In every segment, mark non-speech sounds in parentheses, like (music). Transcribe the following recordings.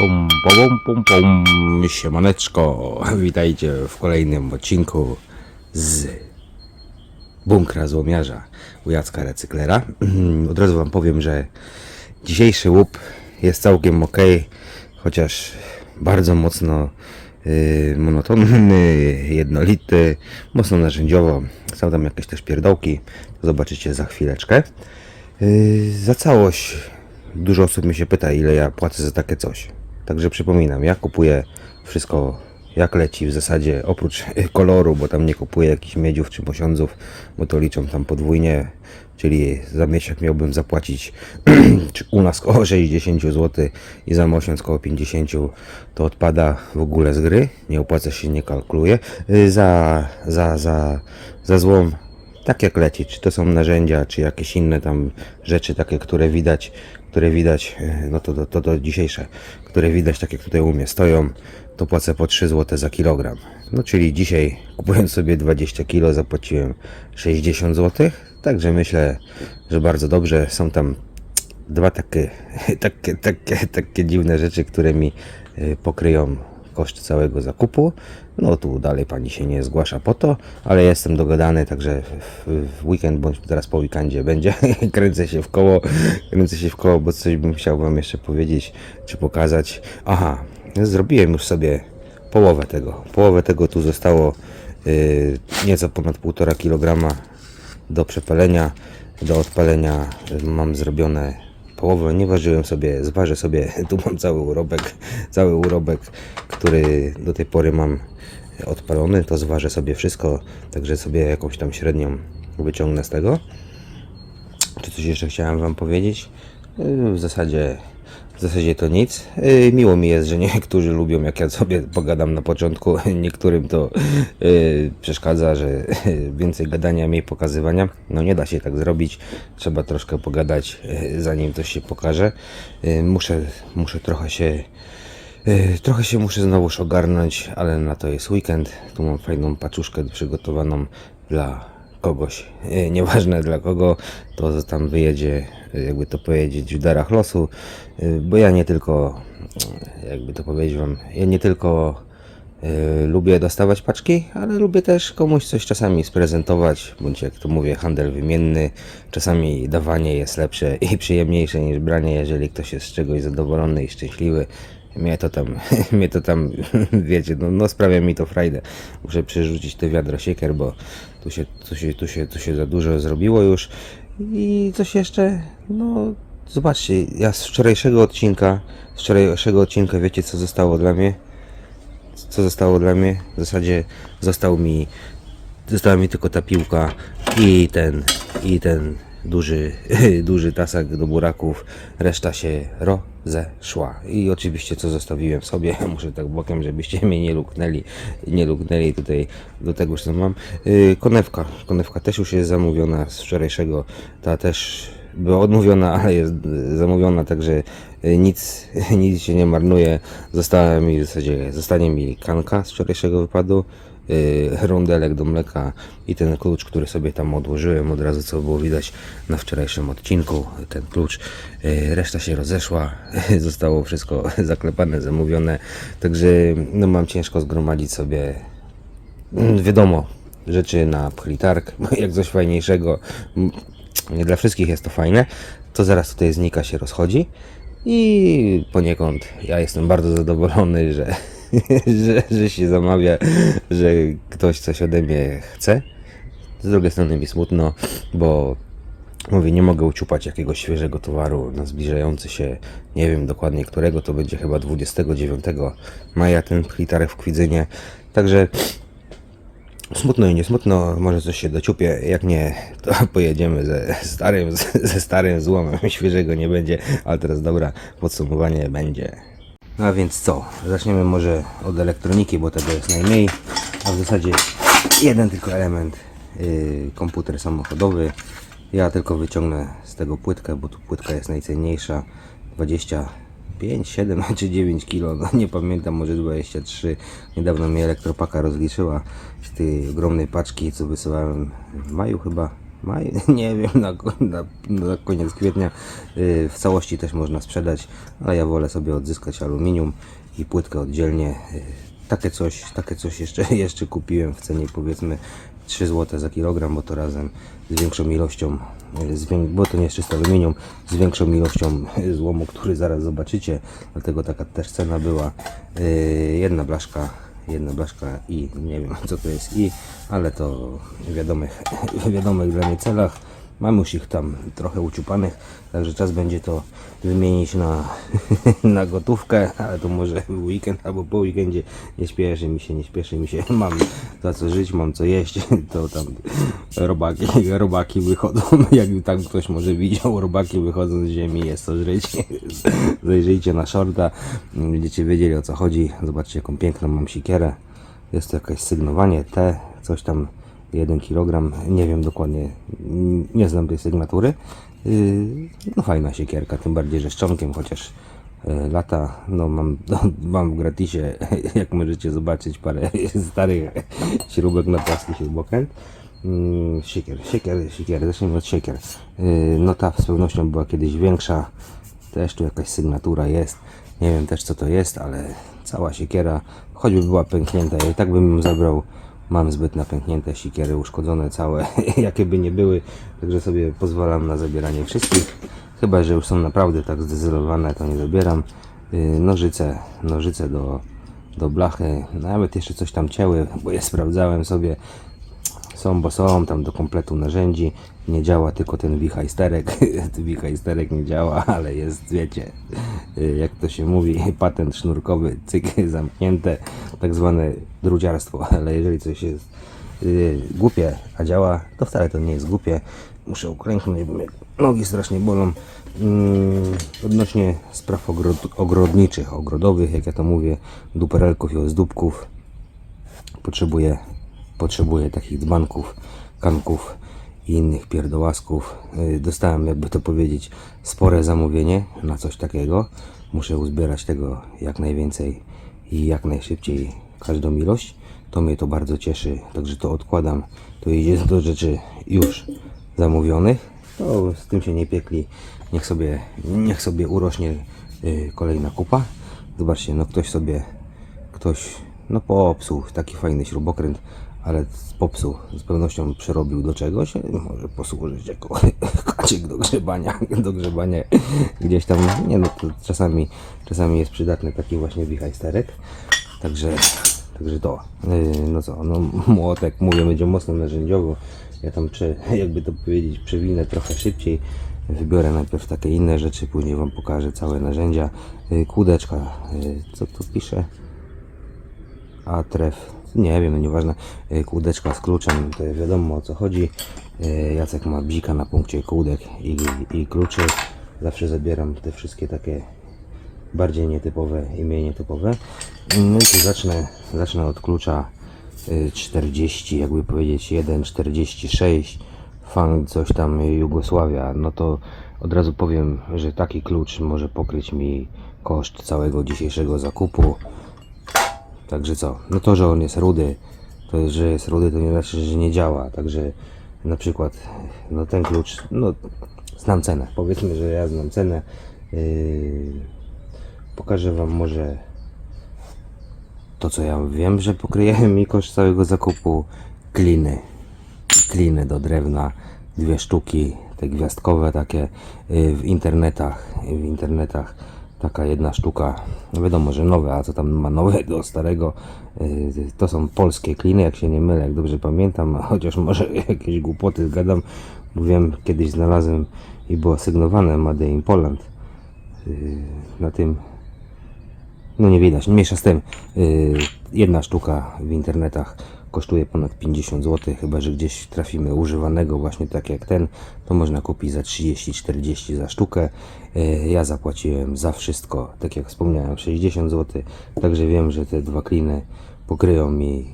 Pum, pum, pum, pum. Siemaneczko, (laughs) witajcie w kolejnym odcinku z bunkra złomiarza u Jacka Recyklera. (clears throat) Od razu wam powiem, że dzisiejszy łup jest całkiem ok, chociaż bardzo mocno yy, monotonny, (laughs) jednolity, mocno narzędziowo. Są tam jakieś też pierdołki, zobaczycie za chwileczkę. Yy, za całość dużo osób mnie się pyta, ile ja płacę za takie coś. Także przypominam, ja kupuję wszystko jak leci w zasadzie, oprócz (laughs) koloru, bo tam nie kupuję jakichś miedziów czy posiądzów, bo to liczą tam podwójnie, czyli za miesiąc miałbym zapłacić (clears throat) u nas około 60 zł i za miesiąc około 50 to odpada w ogóle z gry, nie opłaca się, nie kalkuluje. Yy, Za, za, za, za złom tak jak leci, czy to są narzędzia, czy jakieś inne tam rzeczy takie, które widać, które widać, e, no to, to, to, dzisiejsze, które widać tak jak tutaj u mnie stoją, to płacę po 3 zł za kilogram. No czyli dzisiaj (laughs) kupując sobie 20 kg zapłaciłem 60 zł, także myślę, że bardzo dobrze. Są tam dwa takie, (laughs) takie, takie, takie dziwne rzeczy, które mi e, pokryją koszt całego zakupu. No tu dalej pani się nie zgłasza po to, ale jestem dogadany, także w, weekend bądź teraz po weekendzie będzie. (laughs) kręcę się w koło, kręcę się w koło, bo coś bym chciał wam jeszcze powiedzieć czy pokazać. Aha, zrobiłem już sobie połowę tego. Połowę tego tu zostało yy, nieco ponad 1,5 kg do przepalenia, do odpalenia mam zrobione połowę, nie ważyłem sobie, zważę sobie, (laughs) tu mam cały urobek, cały urobek, który do tej pory mam odpalony, to zważę sobie wszystko, także sobie jakąś tam średnią wyciągnę z tego. Czy coś jeszcze chciałem Wam powiedzieć? Yy, W zasadzie, w zasadzie to nic. Yy, Miło mi jest, że niektórzy lubią, jak ja sobie pogadam na początku. (laughs) Niektórym to yy, przeszkadza, że więcej gadania, mniej pokazywania. No nie da się tak zrobić. Trzeba troszkę pogadać, zanim coś się pokaże. Muszę, muszę trochę się Trochę się muszę znowuż ogarnąć, ale na to jest weekend. Tu mam fajną paczuszkę przygotowaną dla kogoś. Yy, Nieważne dla kogo, to tam wyjedzie, jakby to powiedzieć, w darach losu. Yy, Bo ja nie tylko, yy, jakby to powiedzieć wam, ja nie tylko lubię dostawać paczki, ale lubię też komuś coś czasami sprezentować, bądź jak to mówię, handel wymienny. Czasami dawanie jest lepsze i przyjemniejsze niż branie, jeżeli ktoś jest z czegoś zadowolony i szczęśliwy. Mnie to tam, (laughs) mnie to tam, (laughs) wiecie, no, no sprawia mi to frajdę. Muszę przerzucić te wiadro siekier, bo tu się, tu się, tu się, tu się za dużo zrobiło już. I coś jeszcze, no zobaczcie, ja z wczorajszego odcinka, z wczorajszego odcinka wiecie co zostało dla mnie? Co zostało dla mnie? W zasadzie został mi, została mi tylko ta piłka i ten, i ten duży, (laughs) duży tasak do buraków, reszta się rozeszła. I oczywiście co zostawiłem sobie, (laughs) muszę tak bokiem, żebyście mnie nie luknęli, nie luknęli tutaj do tego, co mam. Yy, konewka, konewka też już jest zamówiona z wczorajszego, ta też była odmówiona, (laughs) ale jest y, zamówiona, także y, nic, nic się nie marnuje. Została mi w zasadzie, zostanie mi kanka z wczorajszego wypadu, rondelek do mleka i ten klucz, który sobie tam odłożyłem od razu, co było widać na wczorajszym odcinku. Ten klucz, yy, reszta się rozeszła, (laughs) zostało wszystko (laughs) zaklepane, zamówione, także no, mam ciężko zgromadzić sobie Mm, wiadomo, rzeczy na pchlitark, (laughs) jak coś fajniejszego, nie dla wszystkich jest to fajne, to zaraz tutaj znika, się rozchodzi i poniekąd ja jestem bardzo zadowolony, że, (laughs) że, że się zamawia, że ktoś coś ode mnie chce. Z drugiej strony mi smutno, bo Mówię, nie mogę uciupać jakiegoś świeżego towaru na zbliżający się, nie wiem dokładnie którego, to będzie chyba 29 maja ten plitarek w Kwidzynie. Także smutno i nie smutno, może coś się dociupie, jak nie, to (laughs) pojedziemy ze starym, (laughs) ze starym złomem, świeżego nie będzie, ale teraz dobra, podsumowanie będzie. No a więc co, zaczniemy może od elektroniki, bo tego jest najmniej, a w zasadzie jeden tylko element, yy, komputer samochodowy. Ja tylko wyciągnę z tego płytkę, bo tu płytka jest najcenniejsza, 25, 7 (laughs) czy 9 kg, no nie pamiętam, może 23. Niedawno mi elektropaka rozliczyła z tej ogromnej paczki, co wysyłałem w maju chyba, maj, (laughs) nie wiem, na, na, na koniec kwietnia y, w całości też można sprzedać, ale ja wolę sobie odzyskać aluminium i płytkę oddzielnie. Y, Takie coś, takie coś jeszcze, (laughs) jeszcze kupiłem w cenie powiedzmy 3 zł za kilogram, bo to razem z większą ilością, y, bo to nie jest czyste aluminium, z większą ilością złomu, który zaraz zobaczycie, dlatego taka też cena była. Jedna blaszka jedna blaszka i nie wiem (laughs) co to jest i, ale to w wiadomych, w wiadomych dla mnie celach. Mam już ich tam trochę uciupanych, także czas będzie to wymienić na, (laughs) na gotówkę, ale to może w weekend albo po weekendzie. Nie śpieszy mi się, nie śpieszy mi się. (laughs) Mam za co żyć, mam co jeść, (laughs) to tam robaki, robaki wychodzą, jak tam ktoś może widział, robaki wychodzą z ziemi, jest co żyć. Zajrzyjcie na shorta, będziecie wiedzieli o co chodzi. Zobaczcie jaką piękną mam sikierę. Jest to jakieś sygnowanie T, coś tam 1 kg, nie wiem dokładnie, nie znam tej sygnatury. Yy, No fajna siekierka, tym bardziej, że szczonkiem, chociaż e, lata, no mam, (laughs) mam w gratisie, (laughs) jak możecie zobaczyć, parę (laughs) starych śrubek na płaski śrubokręt. Mm, Siekier, siekier, siekier, zacznijmy od siekier. Yy, No ta z pewnością była kiedyś większa, też tu jakaś sygnatura jest. Nie wiem też co to jest, ale cała siekiera, choćby była pęknięta, i tak bym ją zabrał. Mam zbyt napęknięte sikiery, uszkodzone całe, (laughs) jakie by nie były, także sobie pozwalam na zabieranie wszystkich. Chyba, że już są naprawdę tak zdecydowane, to nie zabieram. Yy, Nożyce, nożyce do, do blachy, nawet jeszcze coś tam cięły, bo je sprawdzałem sobie. Są, bo są tam do kompletu narzędzi. Nie działa tylko ten wichajsterek. (laughs) wichajsterek nie działa, ale jest, wiecie, jak to się mówi, patent sznurkowy, cyk, zamknięte, tak zwane druciarstwo. Ale jeżeli coś jest y, głupie, a działa, to wcale to nie jest głupie. Muszę uklęknąć, bo mnie nogi strasznie bolą. Mm, odnośnie spraw ogrod, ogrodniczych, ogrodowych, jak ja to mówię, duperelków i ozdóbków, potrzebuję, potrzebuję takich dzbanków, kanków i innych pierdołasków. Yy, Dostałem, jakby to powiedzieć, spore zamówienie na coś takiego. Muszę uzbierać tego jak najwięcej i jak najszybciej każdą ilość. To mnie to bardzo cieszy, także to odkładam. To idzie do rzeczy już zamówionych. To z tym się nie piekli. Niech sobie, niech sobie urośnie yy, kolejna kupa. Zobaczcie, no ktoś sobie ktoś no popsuł taki fajny śrubokręt, ale popsuł, z pewnością przerobił do czegoś, może posłużyć jako (laughs) haczyk do grzebania, do grzebania gdzieś tam, nie no czasami, czasami jest przydatny taki właśnie wichajsterek, także, także to, Yy, no co, no młotek, mówię, będzie mocno narzędziowo, ja tam prze, jakby to powiedzieć, przewinę trochę szybciej, wybiorę najpierw takie inne rzeczy, później Wam pokażę całe narzędzia, Yy, kłódeczka, yy, co tu pisze? a tref, nie wiem, nieważne, y, kłódeczka z kluczem, to wiadomo o co chodzi. Y, Jacek ma bzika na punkcie kłódek i, i kluczy. Zawsze zabieram te wszystkie takie bardziej nietypowe i mniej nietypowe. No i tu zacznę, zacznę od klucza y, 40, jakby powiedzieć 1,46 fan coś tam Jugosławia, no to od razu powiem, że taki klucz może pokryć mi koszt całego dzisiejszego zakupu. Także co? No to, że on jest rudy, to że jest rudy, to nie znaczy, że nie działa. Także na przykład, no ten klucz, no znam cenę. Powiedzmy, że ja znam cenę. Yy, pokażę Wam może to, co ja wiem, że pokryje (laughs) mi koszt całego zakupu. Kliny. Kliny do drewna, dwie sztuki, te gwiazdkowe takie yy, w internetach, w internetach taka jedna sztuka, no wiadomo, że nowe, a co tam ma nowego, starego, yy, to są polskie kliny, jak się nie mylę, jak dobrze pamiętam, (laughs) chociaż może jakieś głupoty zgadam, bo wiem, kiedyś znalazłem i było sygnowane Made in Poland yy, na tym no nie widać, mniejsza z tym. Yy, jedna sztuka w internetach kosztuje ponad 50 zł, chyba że gdzieś trafimy używanego właśnie tak jak ten, to można kupić za 30-40 za sztukę. Yy, ja zapłaciłem za wszystko, tak jak wspomniałem, 60 zł, także wiem, że te dwa kliny pokryją mi,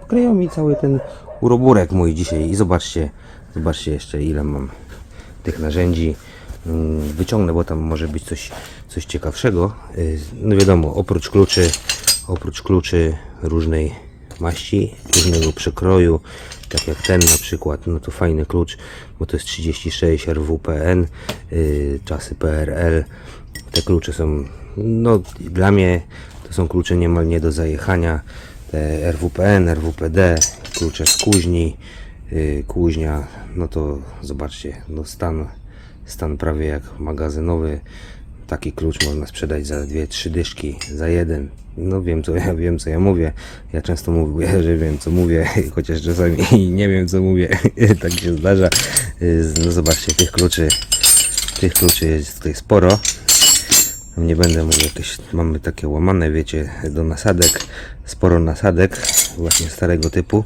pokryją mi cały ten uroburek mój dzisiaj i zobaczcie, zobaczcie jeszcze ile mam tych narzędzi mm, wyciągnę, bo tam może być coś, coś ciekawszego. Y, No wiadomo, oprócz kluczy, oprócz kluczy różnej, maści, różnego przekroju, tak jak ten na przykład, no to fajny klucz, bo to jest 36 RWPN, yy, czasy PRL. Te klucze są, no dla mnie to są klucze niemal nie do zajechania. Te RWPN, RWPD, klucze z kuźni, yy, kuźnia, no to zobaczcie, no stan, stan prawie jak magazynowy. Taki klucz można sprzedać za dwie, trzy dyszki, za jeden. No wiem co ja (laughs) wiem co ja mówię. Ja często mówię, (laughs) że wiem co mówię, (laughs) chociaż czasami nie wiem co mówię. tak się zdarza. Yy, No zobaczcie, tych kluczy, tych kluczy jest tutaj sporo. Nie będę mówił jakieś, mamy takie łamane, wiecie, do nasadek, sporo nasadek, właśnie starego typu.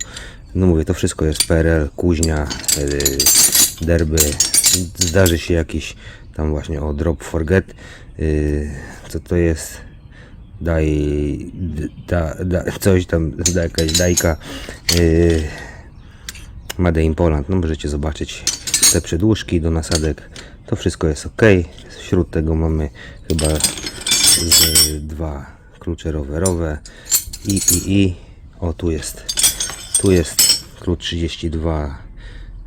No mówię, to wszystko jest PRL, kuźnia, yy, derby, zdarzy się jakiś tam właśnie o drop forget, yy, co to jest, daj, da, da, coś tam, da, jakaś dajka, yy, Made in Poland, no możecie zobaczyć te przedłużki do nasadek, to wszystko jest ok. Wśród tego mamy chyba dwa klucze rowerowe. I i i. O tu jest. Tu jest klucz 32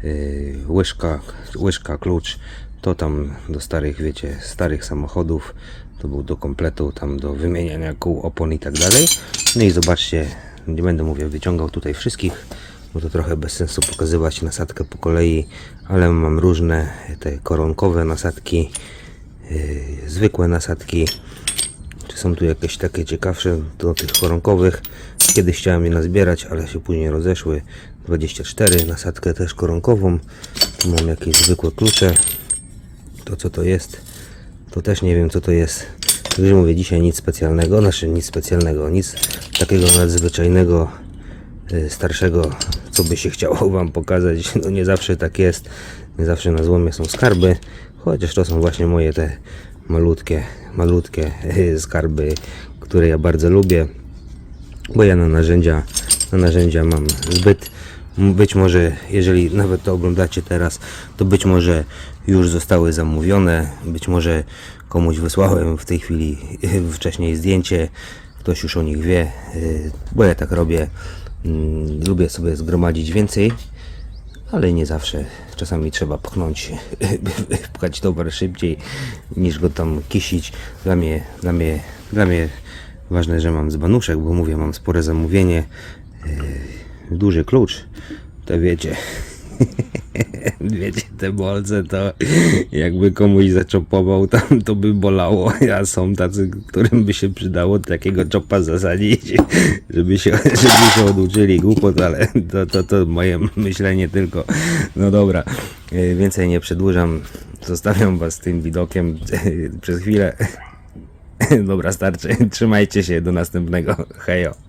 yy, łyżka, łyżka klucz to tam do starych wiecie starych samochodów to był do kompletu tam do wymieniania kół opon i tak dalej no i zobaczcie nie będę mówię wyciągał tutaj wszystkich bo to trochę bez sensu pokazywać nasadkę po kolei ale mam różne te koronkowe nasadki yy, zwykłe nasadki czy są tu jakieś takie ciekawsze do tych koronkowych? Kiedyś chciałem je nazbierać, ale się później rozeszły. 24, nasadkę też koronkową. Tu mam jakieś zwykłe klucze. To co to jest? To też nie wiem co to jest. Już mówię dzisiaj nic specjalnego, znaczy nic specjalnego, nic takiego nadzwyczajnego, y, starszego, co by się chciało Wam pokazać. (laughs) No nie zawsze tak jest, nie zawsze na złomie są skarby, chociaż to są właśnie moje te malutkie, malutkie (laughs) y, skarby, które ja bardzo lubię, bo ja na narzędzia, na narzędzia mam zbyt. Być może, jeżeli nawet to oglądacie teraz, to być może już zostały zamówione, być może komuś wysłałem w tej chwili y, (laughs) wcześniej zdjęcie, ktoś już o nich wie, y, bo ja tak robię. Mm, Lubię sobie zgromadzić więcej, ale nie zawsze. Czasami trzeba pchnąć, (laughs) pchać towar szybciej niż go tam kisić. Dla mnie, dla mnie, dla mnie ważne, że mam dzbanuszek, bo mówię, mam spore zamówienie. Duży klucz, to wiecie. (laughs) Wiecie, te bolce to jakby komuś zaczopował tam, to by bolało. A są tacy, którym by się przydało takiego czopa zasadzić, żeby się, żeby się oduczyli głupot, ale to, to, to moje myślenie tylko. No dobra, yy, więcej nie przedłużam. Zostawiam was tym widokiem przez chwilę. (laughs) Dobra, starczy. Trzymajcie się, do następnego. Hejo.